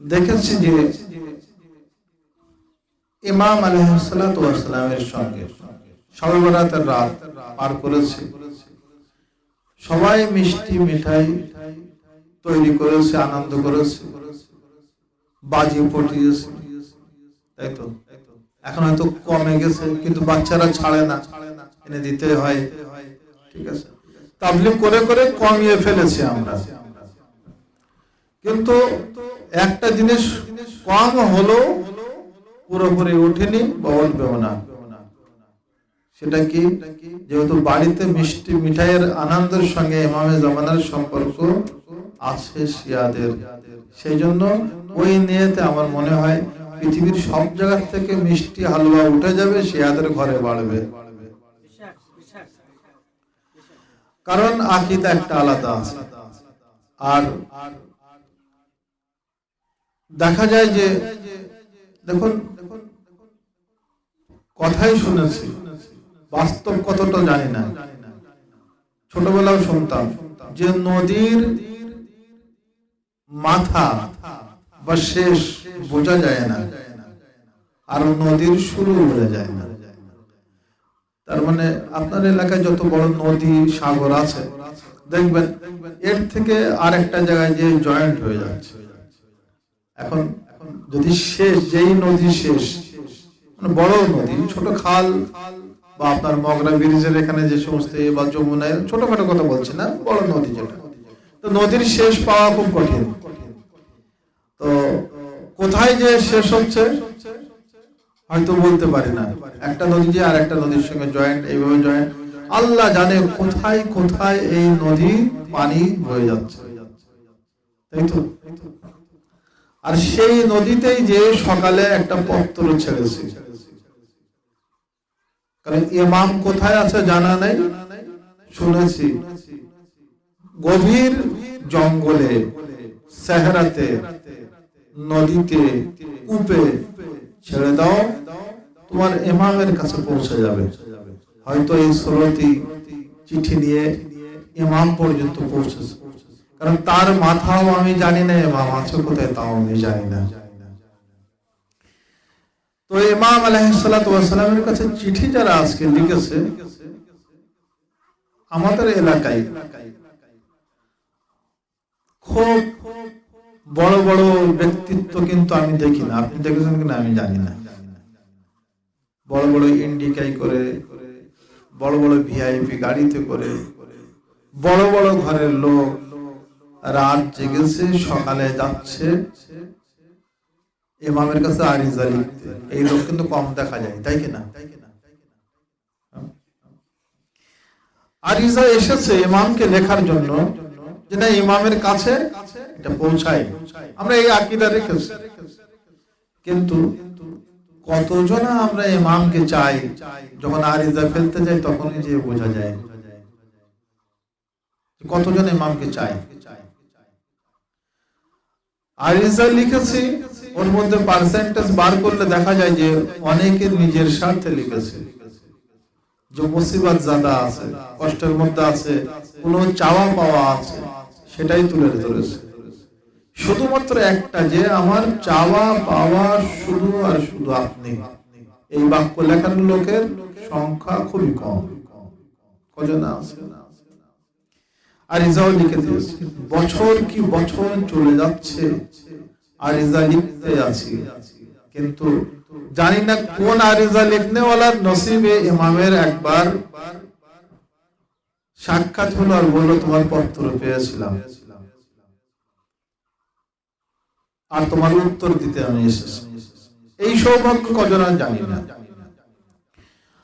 দেখেছি যে ইমাম আলহামের সঙ্গে রাত পার করেছে। সবাই মিষ্টি মিঠাই তৈরি করেছে, আনন্দ করেছে, বাজি এখন হয়তো কমে গেছে, কিন্তু বাচ্চারা ছাড়ে না। এনে দিতে হয়। ঠিক আছে? তাবলিগ করে করে কমিয়ে ফেলেছি আমরা। কিন্তু একটা জিনিস কম হলো পুরোপুরি উঠেনি বা উঠবেও না। সেটা কি? যেহেতু বাড়িতে মিষ্টি মিঠাইয়ের আনন্দের সঙ্গে ইমামে জামানার সম্পর্ক আছে শিয়াদের। সেই জন্য ওই নিয়েতে আমার মনে হয় পৃথিবীর সব জায়গা থেকে মিষ্টি হালুয়া উঠে যাবে, শিয়াদের ঘরে বাড়বে। কারণ আকিদা একটা আলাদা আছে। আর দেখা যায় যে, দেখুন, কথাই শুনেছি, বাস্তব কতটা জানি না। ছোটবেলাও শুনতাম যে নদীর মাথা বা শেষ বোঝা যায় না, আর নদীর শুরু বোঝা যায় না। তার মানে আপনার এলাকায় যত বড় নদী, সাগর আছে, দেখবেন এর থেকে আর একটা জায়গায় যে জয়েন্ট হয়ে যাচ্ছে। এখন যদি শেষ, যেই নদী শেষ মানে বড় নদী, ছোট খাল বা আপনার মগরা ব্রিজের এখানে যে সমস্ত বা যমুনায় ছোটখাটো কথা বলছি না, বড় নদী যেটা। তো নদীর শেষ পাওয়া খুব কঠিন। তো কোথায় যে শেষ হচ্ছে, হয়তো বলতে পারি না। একটা নদী যে আর একটা নদীর সঙ্গে জয়েন্ট এইভাবে জয়েন্ট আল্লাহ জানে কোথায় কোথায় এই নদী পানি বয়ে যাচ্ছে। তাই তো? আর সেই নদীতেই যে সকালে একটা পত্র ছেড়েছে। কারণ ইমাম কোথায় আছে জানা নেই? শুনেছি। গভীর জঙ্গলে, সেহরাতে, নদীতে কূপে ছেড়ে দাও, তোমার ইমামের কাছে পৌঁছে যাবে। হয়তো এই স্রোতি চিঠি নিয়ে ইমাম পর্যন্ত পৌঁছেছে। কারণ তার মাথাও আমি জানি না ইমাম আছে কোথায় তাও আমি জানি না। তো ইমাম আলহামের কাছে চিঠি যারা আজকে লিখেছে, আমাদের এলাকায় খুব বড় বড় ব্যক্তিত্ব কিন্তু আমি দেখি না। আপনি দেখেছেন কিনা আমি জানি না। বড় বড় ইন্ডিকাই করে, বড় বড় ভিআইপি গাড়িতে করে, বড় বড় ঘরের লোক রাত জেগেছে, সকালে যাচ্ছে। ইমামের কাছে আরিজা লিখতে। এই লোক কিন্তু কম দেখা যায়, তাই কিনা আরিজা এসেছে ইমামকে লেখার জন্য যেটা ইমামের কাছে এটা পৌঁছায়। আমরা এই আকিদা রেখেছি। কিন্তু কতজন আমরা ইমামকে চাই, যখন আরিজা ফেলতে যাই তখনই যে বোঝা যায়। কতজন ইমামকে চাই? আরিজা ওর মধ্যে পার্সেন্টেজ বার করলে দেখা যায় যে অনেকে নিজের স্বার্থে লিখেছে। যে মুসিবত জাদা আছে, কষ্টের মধ্যে আছে, কোন চাওয়া পাওয়া আছে, সেটাই তুলে ধরেছে। শুধুমাত্র একটা যে আমার চাওয়া পাওয়া শুধু আর শুধু আপনি। এই বাক্য লেখার লোকের সংখ্যা খুবই কম। কজন আছে? আর বছর কি বছর চলে যাচ্ছে আর ইজা লিখতে আছি। কিন্তু জানি না কোন আরিজা নসিবে ইমামের একবার সাক্ষাৎ হলো আর বলল তোমার পত্র পেয়েছিলাম। আর তোমার উত্তর দিতে আমি এসেছি। এই সৌভাগ্য কজন জানি না।